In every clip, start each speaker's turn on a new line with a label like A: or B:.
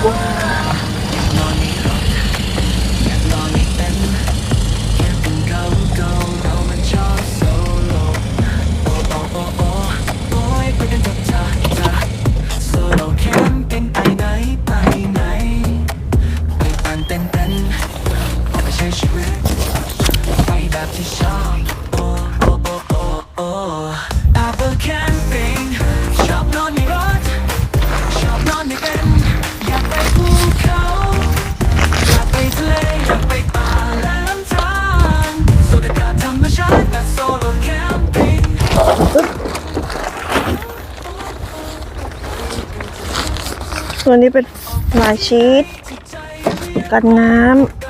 A: Apple ตั
B: วนี้เป็นลายชีสกันน้ำ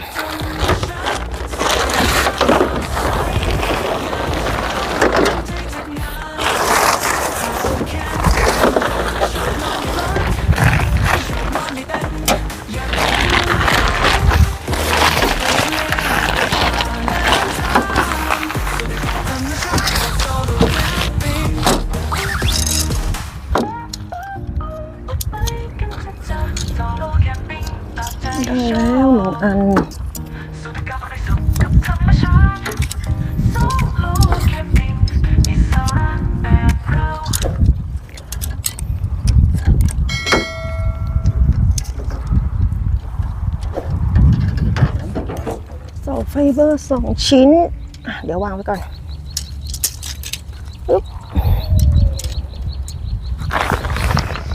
A: เสา
B: ไฟเบอร์สองชิ้น เดี๋ยววางไว้ก่อน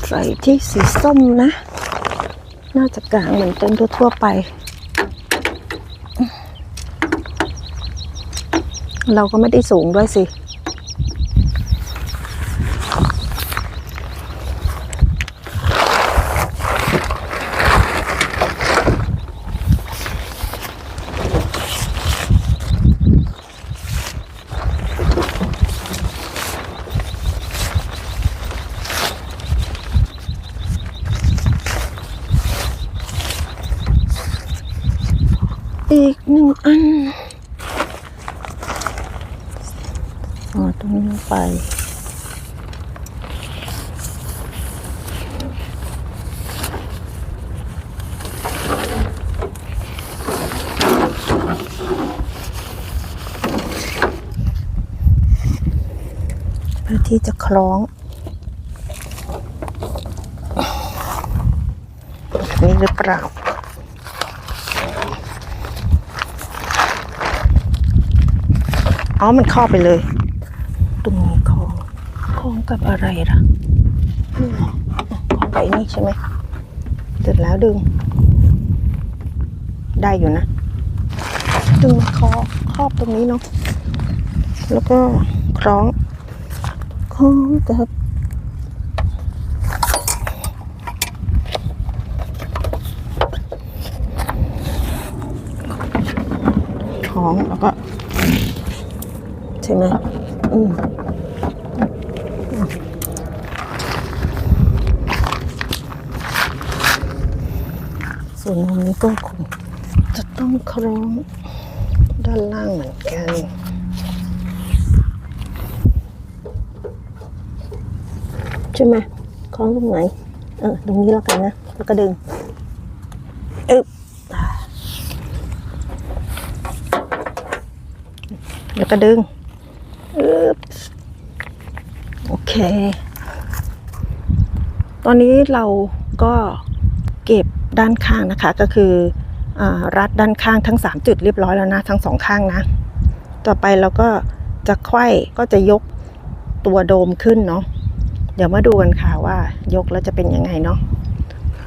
B: ใส่ที่สีส้มนะ น่าจะกลางเหมือนเต็นท์ทั่วไป เราก็ไม่ได้สูงด้วยสิ อีกหนึ่งอันอ๋อตรงนี้ไปเพื่อที่จะคล้องนี่หรือเปล่า อ๋อ มันครอบไปเลย ตรงนี้คล้องคล้องกับอะไรล่ะนี่เหรอคล้องไปนี่ใช่ไหมเสร็จแล้วดึง ได้อยู่นะ ดึงคอครอบตรงนี้เนาะ แล้วก็คล้องคล้องกับคล้องแล้วก็ ใช่ไหมอืมส่วนมุมนี้ก็คงจะต้องคล้องด้านล่างเหมือนกันใช่ไหมคล้องตรงไหน เออตรงนี้แล้วกันนะ แล้วก็ดึงอึ๊บแล้วก็ดึงอึ๊บโอ เค ตอนนี้เราก็เก็บด้านข้างนะคะ ก็คืออรัดด้านข้างทั้ง 3 จุดเรียบร้อยแล้วนะ ทั้งสองข้างนะ ต่อไปเราก็จะไขว้ก็จะยกตัวโดมขึ้นเนาะ เดี๋ยวมาดูกันค่ะว่ายกแล้วจะเป็นยังไงเนาะ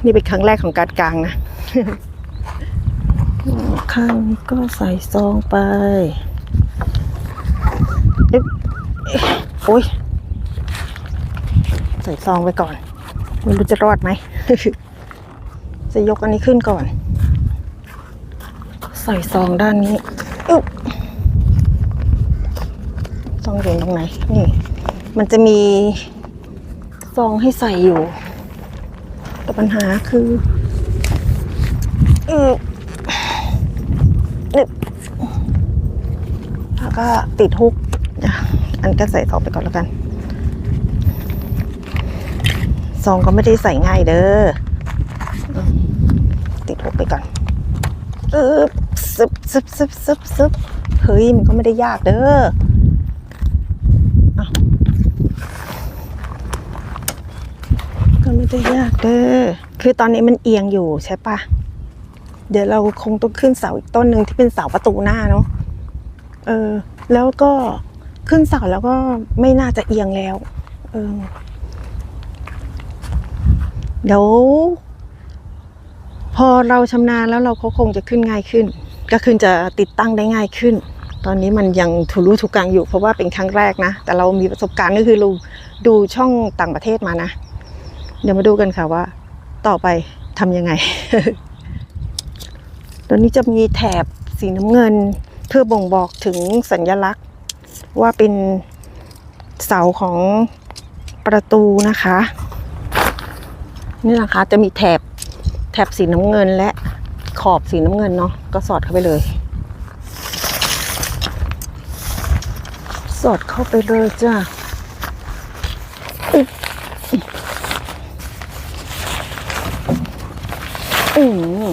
B: นี่เป็นครั้งแรกของการกลางนะ ข้างนี้ก็ใส่ซองไปเอ๊ะเอ๊ะโอ้ย ใส่ซองไว้ก่อน ไม่รู้จะรอดไหม จะยกอันนี้ขึ้นก่อน ใส่ซองด้านนี้อึ๊บซองอยู่ตรงไหนนี่มันจะมีซองให้ใส่อยู่ แต่ปัญหาคืออึ๊บอึ๊บแล้วก็ติดฮุกอันก็ใส่ซองไปก่อนแล้วกัน ซองก็ไม่ได้ใส่ง่ายเด้อติดหัวไปก่อนอึบซึบซึบซึบซึบซึบเฮ้ยมันก็ไม่ได้ยากเด้อก็ไม่ได้ยากเด้อคือตอนนี้มันเอียงอยู่ใช่ปะเดี๋ยวเราคงต้องขึ้นเสาอีกต้นหนึ่งที่เป็นเสาประตูหน้าเนาะเออ แล้วก็ขึ้นเสาแล้วก็ไม่น่าจะเอียงแล้ว เออ เดี๋ยวพอเราชำนาญแล้วเราก็คงจะขึ้นง่ายขึ้น ก็คือจะติดตั้งได้ง่ายขึ้น ตอนนี้มันยังทุรุทุกังอยู่เพราะว่าเป็นครั้งแรกนะ แต่เรามีประสบการณ์ก็คือเราดูช่องต่างประเทศมานะ เดี๋ยวมาดูกันค่ะว่า ต่อไปทำยังไงตัวนี้จะมีแถบสีน้ำเงินเพื่อบ่งบอกถึงสัญลักษณ์ ว่าเป็นเสาของประตูนะคะ นี่นะคะ จะมีแถบแถบสีน้ำเงินและขอบสีน้ำเงินเนาะก็สอดเข้าไปเลย สอดเข้าไปเลยจ้าอืม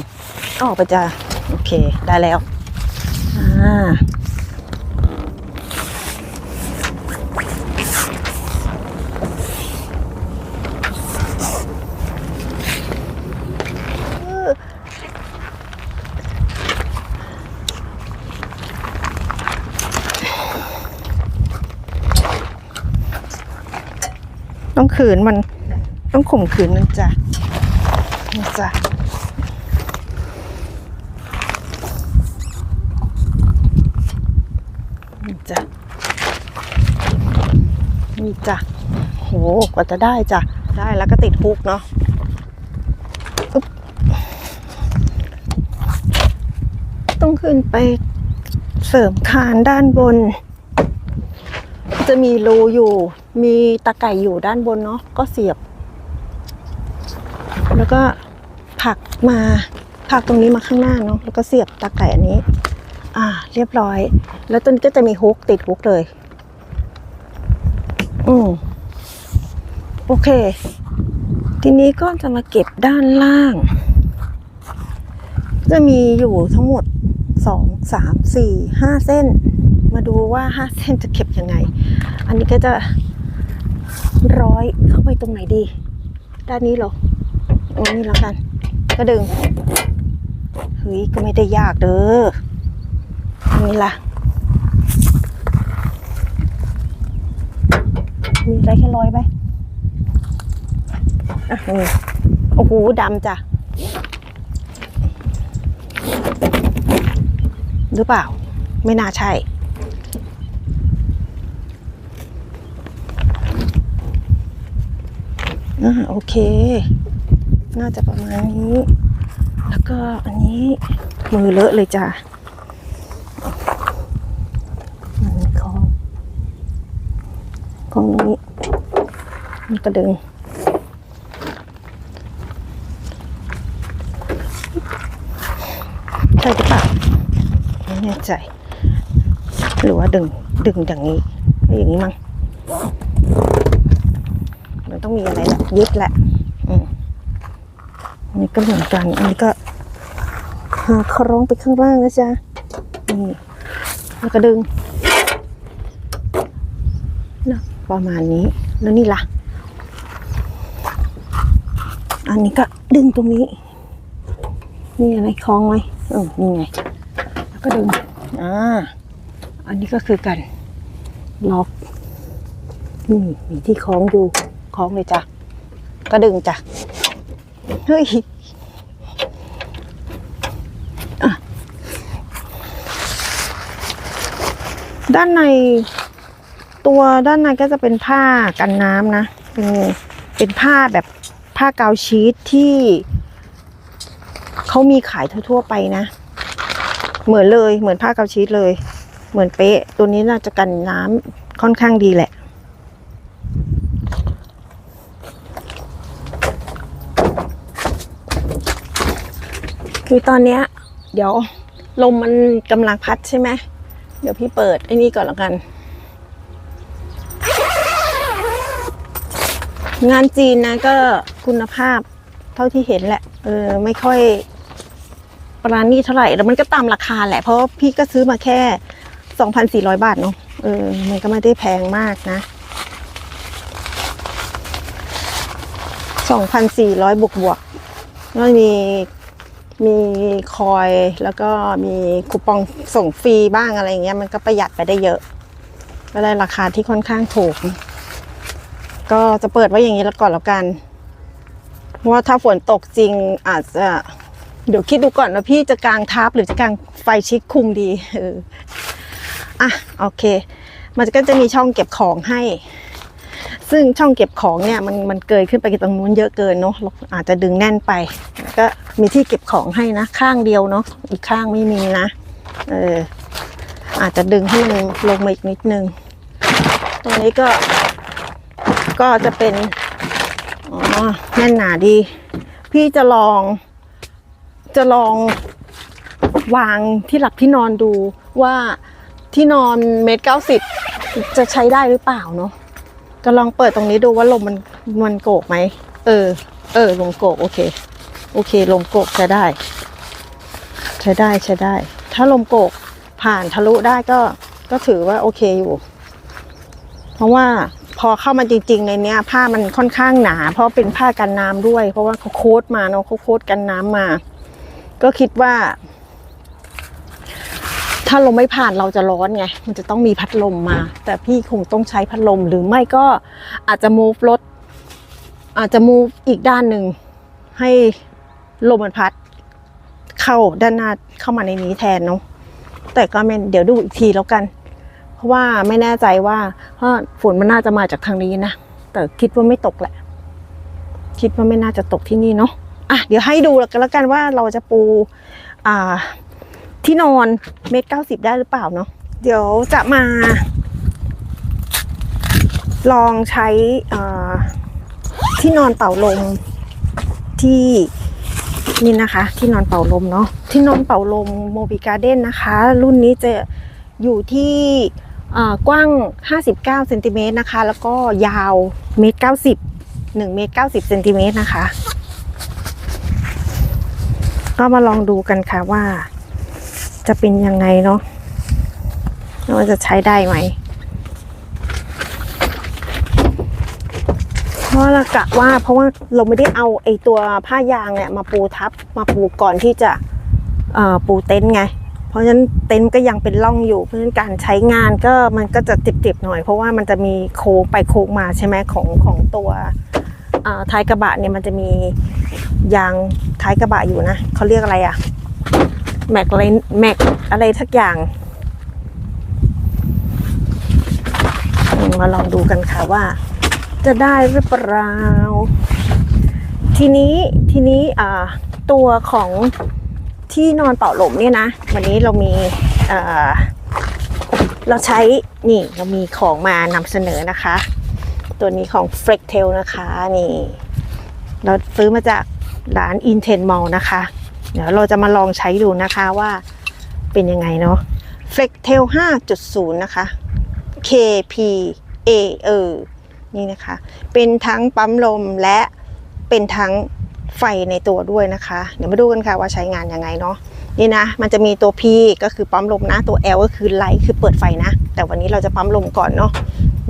B: ออกไปจ้าโอเคได้แล้ว อ่า ขืนมันต้องข่มขืนมันจ้ะนี่จ้ะนี่จ้ะนี่จ้ะโหกว่าจะได้จ้ะได้แล้วก็ติดฮุกเนาะต้องขึ้นไปเสริมคานด้านบน จะมีรูอยู่ มีตะไก่อยู่ด้านบนเนาะก็เสียบ แล้วก็ผักมาผักตรงนี้มาข้างหน้าเนาะแล้วก็เสียบตะไก่อันนี้ อ่า เรียบร้อย แล้วตัวนี้ก็จะมีฮุกติดฮุกเลย อืมโอเค ทีนี้ก็จะมาเก็บด้านล่าง จะมีอยู่ทั้งหมดสองสามสี่ห้าเส้น มาดูว่าห้าเส้นจะเก็บยังไง อันนี้ก็จะ ร้อยเข้าไปตรงไหนดี ด้านนี้เหรอตรงนี้แล้วกัน ก็ดึง เฮ้ย ก็ไม่ได้ยากเด้ออันนี้ล่ะ มีอะไรแค่ร้อยไปอะนี่โอ้โหดำจ้ะหรือเปล่า ไม่น่าใช่ อ่าโอเค น่าจะประมาณนี้ แล้วก็อันนี้มือเลอะเลยจ้ะอันนี้องของนี้นี่ก็ดึงใช่หรือเปล่าไม่แน่ใจ หรือว่าดึงดึงอย่างนี้อย่างนี้มั้ง มันต้องมีอะไรแหละยึดแหละอืมอันนี้ก็เหมือนกัน อันนี้ก็หาคล้องไปข้างล่างนะจ๊ะนี่แล้วก็ดึงนะประมาณนี้แล้วนี่ล่ะ อันนี้ก็ดึงตรงนี้นี่อะไรคล้องไหมเออนี่ไง แล้วก็ดึงอ่าอันนี้ก็คือกันล็อกนี่มีที่คล้องอยู่ คล้องเลยจ้ะก็ดึงจ้ะเฮ้ยด้านในตัวด้านในก็จะเป็นผ้ากันน้ำนะเป็นเป็นผ้าแบบผ้ากาวชีตที่เขามีขายทั่วๆไปนะ เหมือนเลยเหมือนผ้ากาวชีตเลย เหมือนเป๊ะ ตัวนี้น่าจะกันน้ำค่อนข้างดีแหละ คือตอนเนี้ย เดี๋ยวลมมันกำลังพัดใช่ไหมเดี๋ยวพี่เปิดไอ้นี่ก่อนแล้วกัน งานจีนนะก็คุณภาพเท่าที่เห็นแหละ เออ ไม่ค่อยปราณีตเท่าไหร่แล้วมันก็ตามราคาแหละ เพราะพี่ก็ซื้อมาแค่ 2,400 บาทเนาะเออ มันก็ไม่ได้แพงมากนะ 2,400 บวกบวกแล้วมี มีคอยแล้วก็มีคูปองส่งฟรีบ้างอะไรเงี้ยมันก็ประหยัดไปได้เยอะ ก็ได้ราคาที่ค่อนข้างถูก ก็จะเปิดไว้อย่างนี้แล้วก่อนแล้วกันว่าถ้าฝนตกจริงอาจจะเดี๋ยวคิดดูก่อนว่าพี่จะกางทับหรือจะกางไฟชิดคุมดีเอออะโอเค มันก็จะมีช่องเก็บของให้ ซึ่งช่องเก็บของเนี่ยมันมันเกยขึ้นไปตรงนู้นเยอะเกินเนาะอาจจะดึงแน่นไป ก็มีที่เก็บของให้นะ ข้างเดียวเนาะอีกข้างไม่มีนะเอออาจจะดึงให้มันลงมาอีกนิดนึง ตรงนี้ก็ก็จะเป็นอ๋อแน่นหนาดี พี่จะลอง จะลองวางที่หลักที่นอนดูว่าที่นอนเมตรเก้าสิบจะใช้ได้หรือเปล่าเนาะ จะลองเปิดตรงนี้ดูว่าลมมันมันโกกไหม เออ เออ ลมโกกโอเค โอเค ลมโกกใช้ได้ ใช้ได้ใช้ได้ ถ้าลมโกกผ่านทะลุได้ก็ก็ถือว่าโอเคอยู่ เพราะว่าพอเข้ามาจริง ๆ ในเนี้ย ผ้ามันค่อนข้างหนา เพราะเป็นผ้ากันน้ำด้วย เพราะว่าเขาโค้ดมาเนาะเขาโค้ดกันน้ำมา ก็คิดว่า ถ้าลมไม่ผ่านเราจะร้อนไง มันจะต้องมีพัดลมมา แต่พี่คงต้องใช้พัดลมหรือไม่ก็อาจจะ move รถ อาจจะ move อีกด้านหนึ่ง ให้ลมมันพัด เข้าด้านหน้าเข้ามาในนี้แทนเนาะแต่ก็ไม่เดี๋ยวดูอีกทีแล้วกัน เพราะว่าไม่แน่ใจว่าเพราะฝนมันน่าจะมาจากทางนี้นะ แต่คิดว่าไม่ตกแหละ คิดว่าไม่น่าจะตกที่นี่เนาะอะเดี๋ยวให้ดูแล้วกันแล้วกันว่าเราจะปูอ่า ที่นอนเมตรเก้าสิบได้หรือเปล่าเนาะเดี๋ยวจะมา ลองใช้ที่นอนเป่าลมที่นี่นะคะ ที่นอนเป่าลมเนาะที่นอนเป่าลมโมบิการ์เด้นนะคะ รุ่นนี้จะอยู่ที่อ่ากว้าง 59เซนติเมตรนะคะ แล้วก็ยาวเมตร90 1เมตร90เซนติเมตรนะคะ ก็มาลองดูกันค่ะว่า จะเป็นยังไงเนาะว่าจะใช้ได้ไหมเพราะเรากะว่าเพราะว่าเราไม่ได้เอาไอตัวผ้ายางเนี่ยมาปูทับมาปูก่อนที่จะปูเต็นท์ไง เพราะฉะนั้นเต็นท์ก็ยังเป็นร่องอยู่ เพราะฉะนั้นการใช้งานก็มันก็จะติบๆหน่อย เพราะว่ามันจะมีโค้งไปโค้งมาใช่ไหมของของตัวท้ายกระบะเนี่ยมันจะมียางท้ายกระบะอยู่นะเขาเรียกอะไรอะ แม็กอะไรแม็กอะไรทักอย่างมาลองดูกันค่ะว่า จะได้หรือเปล่า ทีนี้ทีนี้อ่าตัวของที่นอนเป่าลมเนี่ยนะ วันนี้เรามีอ่าเราใช้นี่เรามีของมานำเสนอนะคะ ตัวนี้ของ f r e c t a i l นะคะ นี่ เราซื้อมาจากร้าน Inten Mall นะคะ เดี๋ยวเราจะมาลองใช้ดูนะคะว่าเป็นยังไงเนาะ f l e x t a i l 5.0 นะคะ KPA เออนี่นะคะ เป็นทั้งปั๊มลมและเป็นทั้งไฟในตัวด้วยนะคะ เดี๋ยวมาดูกันค่ะว่าใช้งานยังไงเนาะนี่นะ มันจะมีตัว P ก็คือปั๊มลมนะ ตัว L ก็คือไลท์คือเปิดไฟนะ แต่วันนี้เราจะปั๊มลมก่อนเนาะ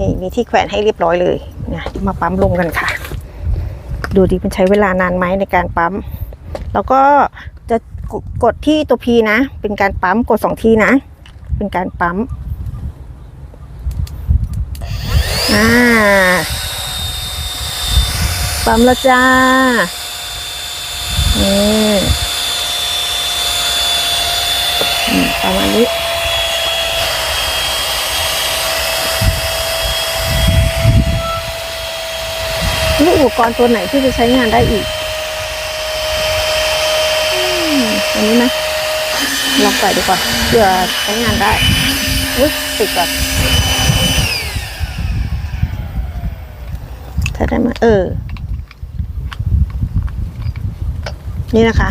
B: นี่มีที่แขวนให้เรียบร้อยเลยนะมาปั๊มลมกันค่ะ ดูดิมันใช้เวลานานไหมในการปั๊ม แล้วก็ กดกดที่ตัว P นะ เป็นการปั๊มกดสองทีนะ เป็นการปั๊มอ่าปั๊มแล้วจ้านี่อืมประมาณนี้มีอุปกรณ์ตัวไหนที่จะใช้งานได้อีกอืม อันนี้นะลองใส่ดูก่อนเผื่อใช้งานได้อุ๊ยติดก่อนใช้ได้ไหมเออ นี่นะคะ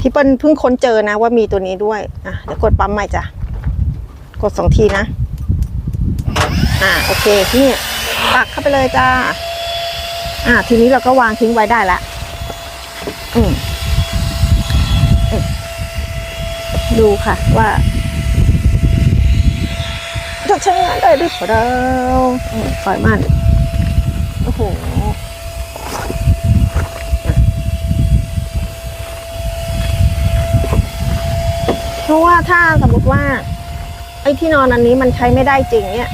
B: ที่เปิ้ลเพิ่งค้นเจอนะว่ามีตัวนี้ด้วย อะ เดี๋ยวกดปั๊มใหม่จ้ะ กดสองทีนะ อ่าโอเค นี่ปักเข้าไปเลยจ้า อะ ทีนี้เราก็วางทิ้งไว้ได้ละอืมอืม ดูค่ะว่าจะใช้งานได้หรือเปล่าปล่อยมัน โอ้โหเพราะว่าถ้าสมมติว่า ไอ้ที่นอนอันนี้มันใช้ไม่ได้จริงเนี่ย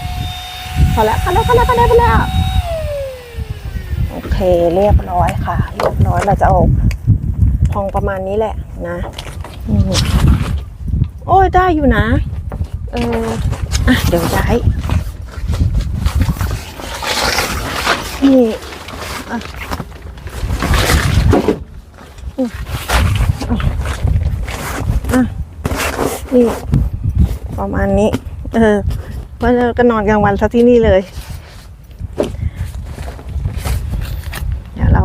B: พอแล้วพอแล้วพอแล้วพอแล้วพอแล้วโอเคเรียบร้อยค่ะ เรียบร้อยเราจะเอาพองประมาณนี้แหละนะ อืม โอ้ยได้อยู่นะ เอออะเดี๋ยวย้ายนี่อะอะอะนี่ประมาณนี้ เออว่าเราก็นอนกลางวันซะที่นี่เลย เดี๋ยวเรา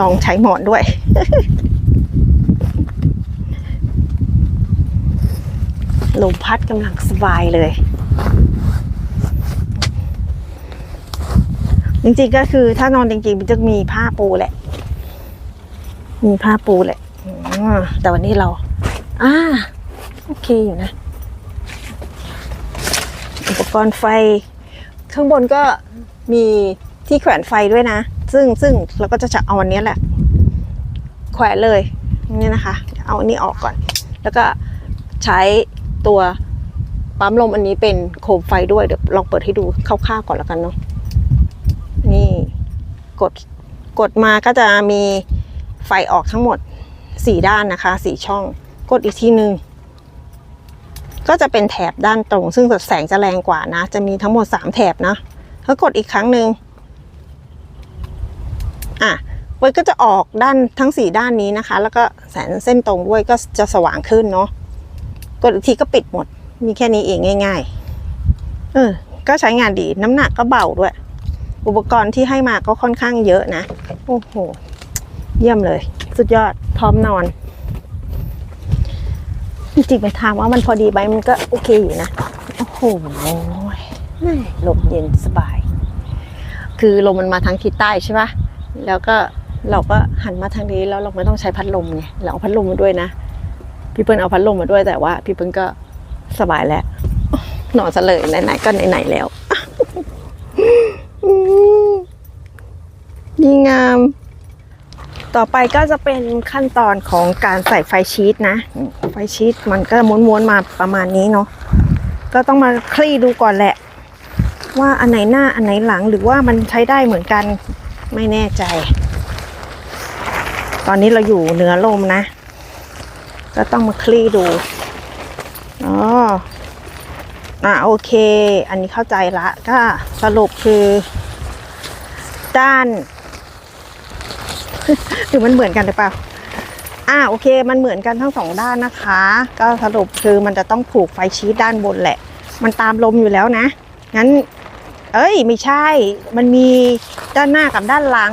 B: ลองใช้หมอนด้วย ลมพัดกำลังสบายเลย จริงๆก็คือถ้านอนจริงๆมันจะมีผ้าปูแหละ มีผ้าปูแหละแต่วันนี้เราอ่าโอเคอยู่นะ อุปกรณ์ไฟ ข้างบนก็มีที่แขวนไฟด้วยนะ ซึ่งซึ่งเราก็จะจะเอาอันนี้แหละ แขวนเลยนี่นะคะ เอาอันนี้ออกก่อน แล้วก็ใช้ ตัวปั๊มลมอันนี้เป็นโคมไฟด้วยเดี๋ยวลองเปิดให้ดูคร่าวๆก่อนแล้วกันเนาะนี่กดกดมาก็จะมีไฟออกทั้งหมดสี่ด้านนะคะสี่ช่อง กดอีกทีหนึ่งก็จะเป็นแถบด้านตรง ซึ่งแสงจะแรงกว่านะ จะมีทั้งหมด 3 แถบนะถ้ากดอีกครั้งหนึ่งอะมันก็จะออกด้านทั้ง 4 ด้านนี้นะคะ แล้วก็แสงเส้นตรงด้วยก็จะสว่างขึ้นเนาะ กดอีกทีก็ปิดหมด มีแค่นี้เองง่าย ๆ เออ ก็ใช้งานดีน้ำหนักก็เบาด้วย อุปกรณ์ที่ให้มาก็ค่อนข้างเยอะนะ โอ้โห เยี่ยมเลย สุดยอดพร้อมนอนจริงๆไปถามว่ามันพอดีไหมมันก็โอเคอยู่นะ โอ้โหแม่ลมเย็นสบาย คือลมมันมาทางทิศใต้ใช่ปะแล้วก็เราก็หันมาทางนี้แล้วเราไม่ต้องใช้พัดลมไงเราเอาพัดลมมาด้วยนะ พี่เปิ้ลเอาพัดลมมาด้วยแต่ว่า พี่เปิ้ลก็สบายแล้วนอนซะเลยไหนๆก็ไหนๆแล้วมดีงาม ต่อไปก็จะเป็นขั้นตอนของการใส่ไฟชีตนะ ไฟชีตมันก็ม้วนๆมาประมาณนี้เนาะก็ต้องมาคลี่ดูก่อนแหละ ว่าอันไหนหน้าอันไหนหลังหรือว่ามันใช้ได้เหมือนกันไม่แน่ใจ ตอนนี้เราอยู่เหนือลมนะ ก็ต้องมาคลี่ดูอ๋ออะโอเค อันนี้เข้าใจละก็สรุปคือ ด้านหรือมันเหมือนกันหรือเปล่าอ่าโอเค มันเหมือนกันทั้งสองด้านนะคะ ก็สรุปคือมันจะต้องผูกไฟชีตด้านบนแหละ มันตามลมอยู่แล้วนะ งั้น เอ้ย ไม่ใช่ มันมีด้านหน้ากับด้านหลัง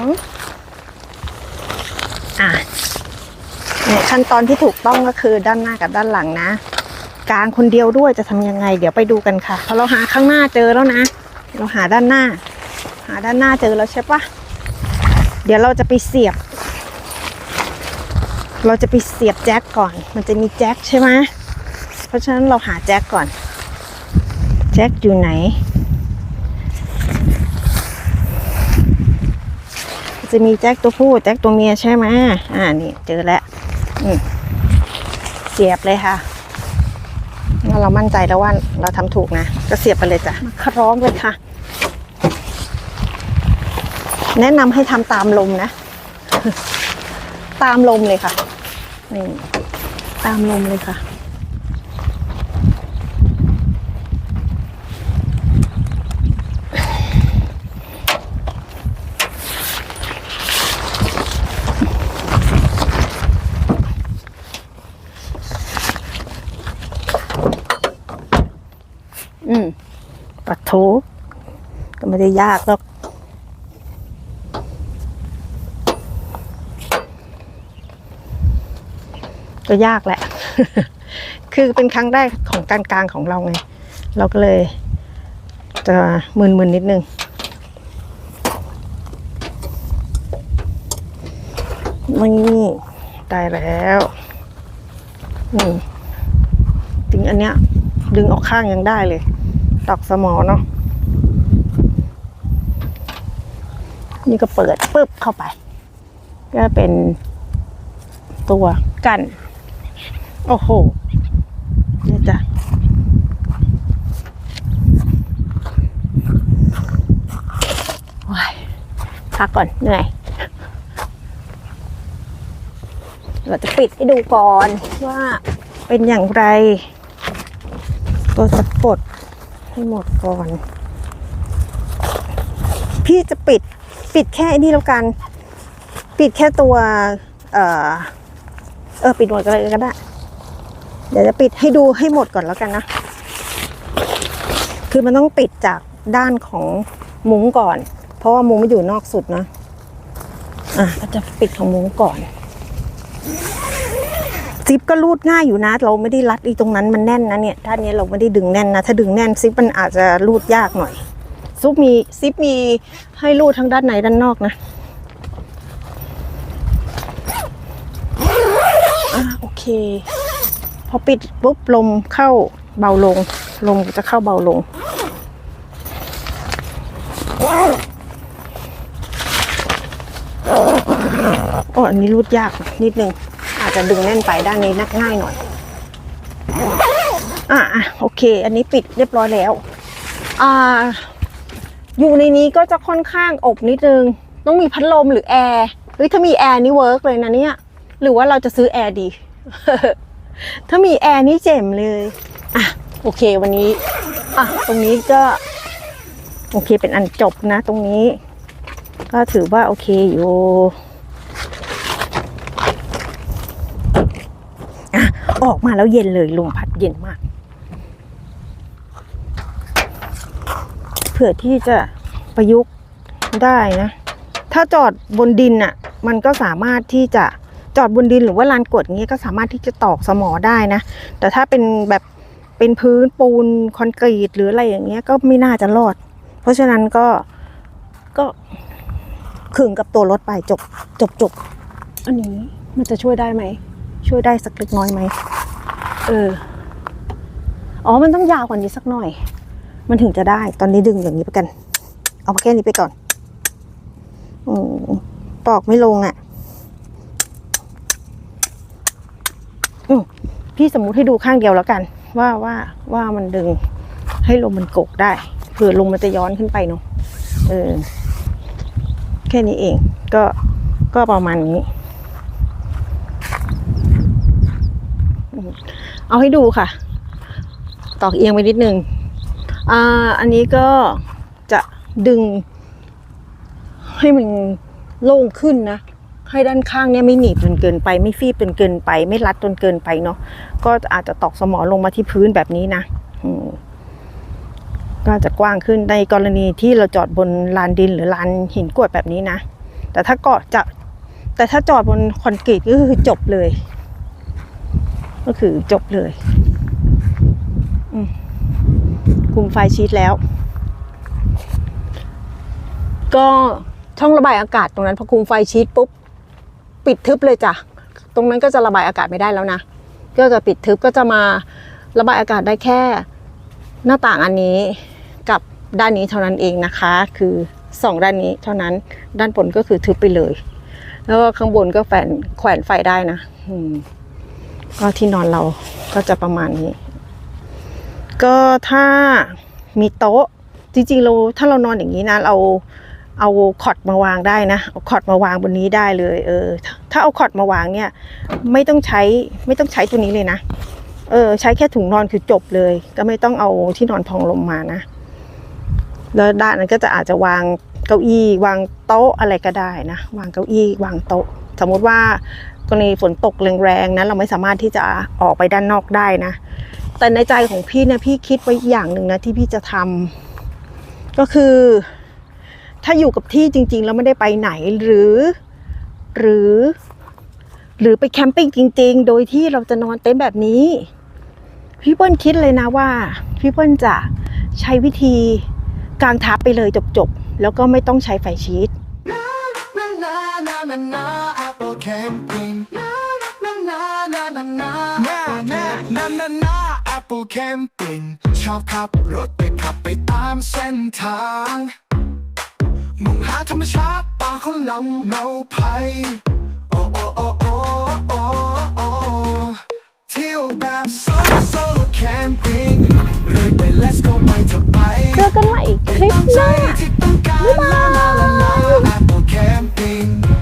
B: อะ เนี่ยขั้นตอนที่ถูกต้องก็คือด้านหน้ากับด้านหลังนะ กลางคนเดียวด้วยจะทำยังไง เดี๋ยวไปดูกันค่ะพราะเราหาข้างหน้าเจอแล้วนะ เราหาด้านหน้า หาด้านหน้าเจอแล้วใช่ปะเดี๋ยวเราจะไปเสียบ เราจะไปเสียบแจ็คก่อน มันจะมีแจ็คใช่ไหมเพราะฉะนั้นเราหาแจ็คก่อน แจ็คอยู่ไหน จะมีแจ็คตัวผู้แจ็คตัวเมียใช่ไหมอ่านี่เจอแล้ว เสียบเลยค่ะงั้นเรามั่นใจแล้วว่าเราทำถูกนะ ก็เสียบไปเลยจ้ะมาคล้องเลยค่ะ แนะนำให้ทำตามลมนะ ตามลมเลยค่ะนี่ตามลมเลยค่ะ อืมปัด โถก็ไม่ได้ยากหรอกก็ยากแหละ คือเป็นครั้งแรกของการกลางของเราไง เราก็เลย จะมึนๆนิดนึง นี่ได้แล้วนี่จริงอันเนี้ย ดึงออกข้างยังได้เลย ตอกสมอเนาะนี่ก็เปิดปึ๊บเข้าไป ก็เป็นตัวกัน โอ้โหเนี่ยจ้ะว้ายพักก่อนเหนื่อยเราจะปิดให้ดูก่อนว่าเป็นอย่างไร ตัวสะกด ให้หมดก่อน พี่จะปิดปิดแค่นี่แล้วกัน ปิดแค่ตัว เออเออปิดหมดก็เลยก็ได้ เดี๋ยวจะปิดให้ดูให้หมดก่อนแล้วกันนะ คือมันต้องปิดจากด้านของมุ้งก่อน เพราะว่ามุ้งมันอยู่นอกสุดนะ อะก็จะปิดของมุ้งก่อน ซิปก็รูดง่ายอยู่นะ เราไม่ได้รัดอีตรงนั้นมันแน่นนะเนี่ยด้านนี้เราไม่ได้ดึงแน่นนะ ถ้าดึงแน่นซิปมันอาจจะรูดยากหน่อยซุปมีซิปมีให้รูดทั้งด้านในด้านนอกนะอะโอเค พอปิดปุ๊บลมเข้าเบาลง ลมจะเข้าเบาลง โอ้อันนี้รูดยากนิดนึง อาจจะดึงแน่นไปด้านนี้นักง่ายหน่อยอะอะโอเค อันนี้ปิดเรียบร้อยแล้ว อ่า อยู่ในนี้ก็จะค่อนข้างอบนิดนึง ต้องมีพัดลมหรือแอร์เฮ้ยถ้ามีแอร์นี่เวิร์กเลยนะเนี่ย หรือว่าเราจะซื้อแอร์ดี ถ้ามีแอร์นี่เจ๋มเลย อะโอเควันนี้ อะตรงนี้ก็ โอเคเป็นอันจบนะ ตรงนี้ ก็ถือว่าโอเคอยู่ ออกมาแล้วเย็นเลยลมพัดเย็นมาก เผื่อที่จะประยุกต์ได้นะ ถ้าจอดบนดินอะ มันก็สามารถที่จะจอดบนดินหรือว่าลานกวดเงี้ยก็สามารถที่จะตอกสมอได้นะ แต่ถ้าเป็นแบบเป็นพื้นปูนคอนกรีตหรืออะไรอย่างเงี้ยก็ไม่น่าจะรอด เพราะฉะนั้นก็ก็ขึงกับตัวรถไปจบจบจบอันนี้มันจะช่วยได้ไหม ช่วยได้สักเล็กน้อยไหม เออ อ๋อ มันต้องยาวกว่านี้สักหน่อย มันถึงจะได้ ตอนนี้ดึงอย่างนี้ไปกัน เอาแค่นี้ไปก่อนอืมปอกไม่ลงอะ่ะพี่สมมุติให้ดูข้างเดียวแล้วกัน ว่าว่าว่ามันดึงให้ลมมันกกได้เผื่อลมมันจะย้อนขึ้นไปเนาะเออแค่นี้เอง ก็ก็ประมาณนี้ เอาให้ดูค่ะ ตอกเอียงไปนิดนึงอ่าอันนี้ก็จะดึง ให้มันโล่งขึ้นนะ ให้ด้านข้างเนี่ยไม่หนีบจนเกินไป ไม่ฟีบจนเกินไป ไม่รัดจนเกินไปเนาะก็อาจจะตอกสมอลงมาที่พื้นแบบนี้นะก็จะกว้างขึ้นในกรณีที่เราจอดบนลานดินหรือลานหินกรวดแบบนี้นะ แต่ถ้าเกาะจะแต่ถ้าจอดบนคอนกรีตก็คือจบเลย ก็คือจบเลยคุมไฟชีตแล้ว ก็ช่องระบายอากาศตรงนั้นพอคุมไฟชีตปุ๊บ ปิดทึบเลยจ้ะ ตรงนั้นก็จะระบายอากาศไม่ได้แล้วนะ ก็จะปิดทึบก็จะมาระบายอากาศได้แค่หน้าต่างอันนี้กับด้านนี้เท่านั้นเองนะคะ คือสองด้านนี้เท่านั้น ด้านบนก็คือทึบไปเลย แล้วก็ข้างบนก็แฝนแขวนไฟได้นะ อืม ก็ที่นอนเราก็จะประมาณนี้ ก็ถ้ามีโต๊ะจริงๆเราถ้าเรานอนอย่างนี้นะเราเอาคอดมาวางได้นะเอาคอดมาวางบนนี้ได้เลยเออ ถ้าเอาคอดมาวางเนี่ย ไม่ต้องใช้ไม่ต้องใช้ตัวนี้เลยนะเออ ใช้แค่ถุงนอนคือจบเลย ก็ไม่ต้องเอาที่นอนพองลมมานะแล้วด้านนั้นก็จะอาจจะวางเก้าอี้ วางโต๊ะอะไรก็ได้นะ วางเก้าอี้ วางโต๊ะ สมมติว่า กรณีฝนตกแรงๆนะเราไม่สามารถที่จะออกไปด้านนอกได้นะ แต่ในใจของพี่เนี่ยพี่คิดไว้อย่างหนึ่งนะที่พี่จะทำก็คือ ถ้าอยู่กับที่จริง ๆ แล้วไม่ได้ไปไหนหรือ หรือ หรือไปแคมปิ้งจริง ๆ โดยที่เราจะนอนเต็นท์แบบนี้ พี่เปิ้ลคิดเลยนะว่าพี่เปิ้ลจะใช้วิธีกางทับไปเลยจบๆแล้วก็ไม่ต้องใช้ไฟชีต
A: Apple Camping ปูแคมปิ้งชอบขับรถไปขับไปตามเส้นทางมุ่งหาธรรมชาติป่าของเราเมาภัยโอ้โอโอโอโอโอเที่ยวแบบโซลโซลแคมปิ้งเลยไป let's go ไปเถอะไป
B: เจอกันใหม่คลิปหน้าบ๊ายบาย